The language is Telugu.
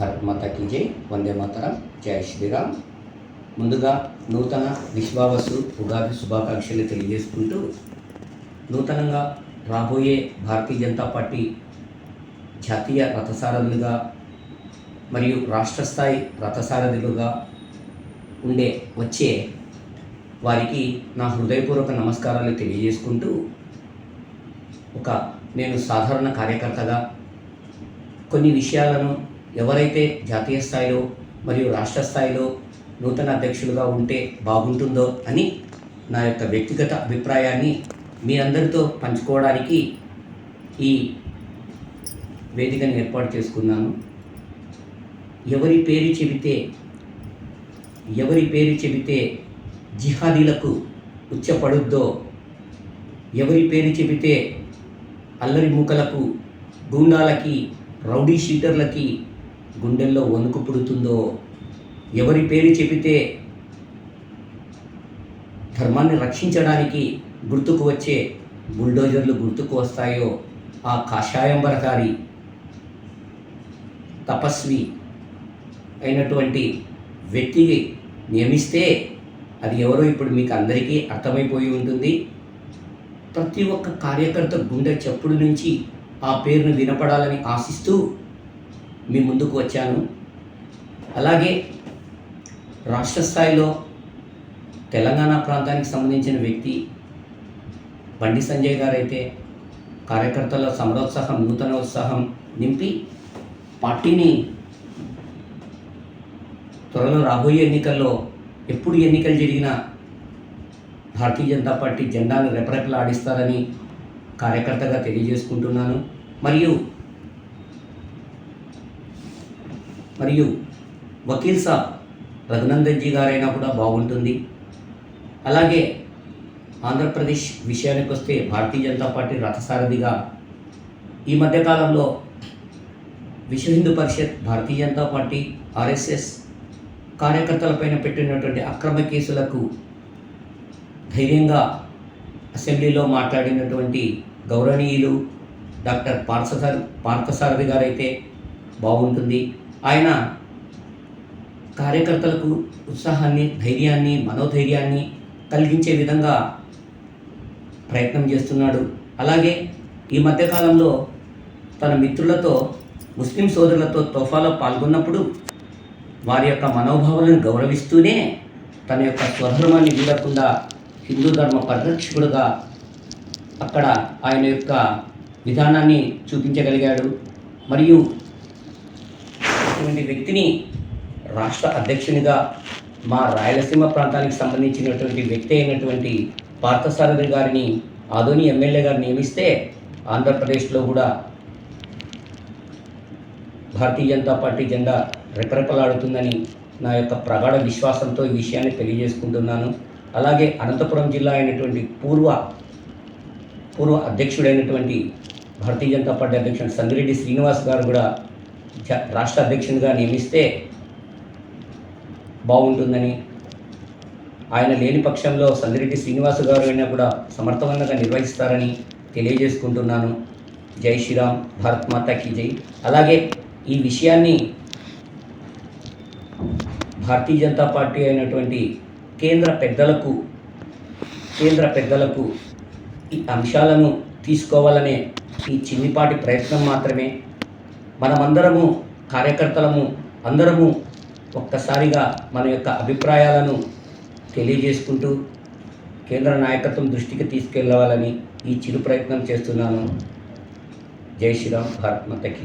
భారత్ జై వందే మాతరం. జై శ్రీరామ్. ముందుగా నూతన విశ్వావసు ఉగాది శుభాకాంక్షలు తెలియజేసుకుంటూ నూతనంగా రాబోయే భారతీయ జనతా పార్టీ జాతీయ రథసారథులుగా మరియు రాష్ట్ర స్థాయి రథసారథులుగా ఉండే వచ్చే వారికి నా హృదయపూర్వక నమస్కారాలు తెలియజేసుకుంటూ ఒక నేను సాధారణ కార్యకర్తగా కొన్ని విషయాలను ఎవరైతే జాతీయ స్థాయిలో మరియు రాష్ట్ర స్థాయిలో నూతన అధ్యక్షులుగా ఉంటే బాగుంటుందో అని నా యొక్క వ్యక్తిగత అభిప్రాయాన్ని మీ అందరితో పంచుకోవడానికి ఈ వేదికను ఏర్పాటు చేసుకున్నాను. ఎవరి పేరు చెబితే ఎవరి పేరు చెబితే జిహాదీలకు ఉచ్చపడుద్దో ఎవరి పేరు చెబితే అల్లరి మూకలకు గూండాలకి రౌడీ షీటర్లకి గుండెల్లో వణుకు పుడుతుందో? ఎవరి పేరు చెబితే ధర్మాన్ని రక్షించడానికి గుర్తుకు వచ్చే బుల్డోజర్లు గుర్తుకు వస్తాయో ఆ కాషాయంబరకారి తపస్వి అయినటువంటి వ్యక్తిని నియమిస్తే అది ఎవరో ఇప్పుడు మీకు అందరికీ అర్థమైపోయి ఉంటుంది. ప్రతి ఒక్క కార్యకర్త గుండె చప్పుడు నుంచి ఆ పేరును వినపడాలని ఆశిస్తూ మీ ముందుకు వచ్చాను. అలాగే రాష్ట్ర స్థాయిలో తెలంగాణ ప్రాంతానికి సంబంధించిన వ్యక్తి బండి సంజయ్ గారు అయితే కార్యకర్తల సమరోత్సాహం నూతన ఉత్సాహం నింపి పార్టీని త్వరలో రాబోయే ఎన్నికల్లో ఎప్పుడు ఎన్నికలు జరిగినా భారతీయ జనతా పార్టీ జెండాను రెపరెపలాడిస్తారని కార్యకర్తగా తెలియజేసుకుంటున్నాను. మరియు మరియు వకీల్ సాబ్ రఘునందన్ జీ గారైనా కూడా బాగుంటుంది. అలాగే ఆంధ్రప్రదేశ్ విషయానికి వస్తే భారతీయ జనతా పార్టీ రథసారథిగా ఈ మధ్యకాలంలో విశ్వ హిందూ పరిషత్ భారతీయ జనతా పార్టీ ఆర్ఎస్ఎస్ కార్యకర్తలపైన పెట్టినటువంటి అక్రమ కేసులకు ధైర్యంగా అసెంబ్లీలో మాట్లాడినటువంటి గౌరవనీయులు డాక్టర్ పార్థసార పార్థసారథి గారైతే బాగుంటుంది. ఆయన కార్యకర్తలకు ఉత్సాహాన్ని ధైర్యాన్ని మనోధైర్యాన్ని కలిగించే విధంగా ప్రయత్నం చేస్తున్నాడు. అలాగే ఈ మధ్యకాలంలో తన మిత్రులతో ముస్లిం సోదరులతో తోఫాలో పాల్గొన్నప్పుడు వారి యొక్క మనోభావాలను గౌరవిస్తూనే తన యొక్క స్వధర్మాన్ని వీడకుండా హిందూ ధర్మ పరిరక్షకుడుగా అక్కడ ఆయన యొక్క విధానాన్ని చూపించగలిగాడు. మరియు అటువంటి వ్యక్తిని రాష్ట్ర అధ్యక్షునిగా మా రాయలసీమ ప్రాంతానికి సంబంధించినటువంటి వ్యక్తి అయినటువంటి పార్థసారథి గారిని ఆదోని ఎమ్మెల్యే గారు నియమిస్తే ఆంధ్రప్రదేశ్లో కూడా భారతీయ జనతా పార్టీ జెండా రెపరెపలాడుతుందని నా యొక్క ప్రగాఢ విశ్వాసంతో ఈ విషయాన్ని తెలియజేసుకుంటున్నాను. అలాగే అనంతపురం జిల్లా అయినటువంటి పూర్వ పూర్వ అధ్యక్షుడైనటువంటి భారతీయ జనతా పార్టీ అధ్యక్షుడు సంగిరెడ్డి శ్రీనివాస్ గారు కూడా రాష్ట్ర అధ్యక్షునిగా నియమిస్తే బాగుంటుందని. ఆయన లేని పక్షంలో సందిరెడ్డి శ్రీనివాస గారు అయినా కూడా సమర్థవంతంగా నిర్వహిస్తారని తెలియజేసుకుంటున్నాను. జై శ్రీరామ్ భారత్ మాతాకి జై. అలాగే ఈ విషయాన్ని భారతీయ జనతా పార్టీ అయినటువంటి కేంద్ర పెద్దలకు కేంద్ర పెద్దలకు ఈ అంశాలను తీసుకోవాలనే ఈ చిన్నిపాటి ప్రయత్నం మాత్రమే. మనమందరము కార్యకర్తలము అందరము ఒక్కసారిగా మన యొక్క అభిప్రాయాలను తెలియజేసుకుంటూ కేంద్ర నాయకత్వం దృష్టికి తీసుకెళ్ళవాలని ఈ చిరు ప్రయత్నం చేస్తున్నాను. జై శ్రీరామ్ భారత్ మాతకి.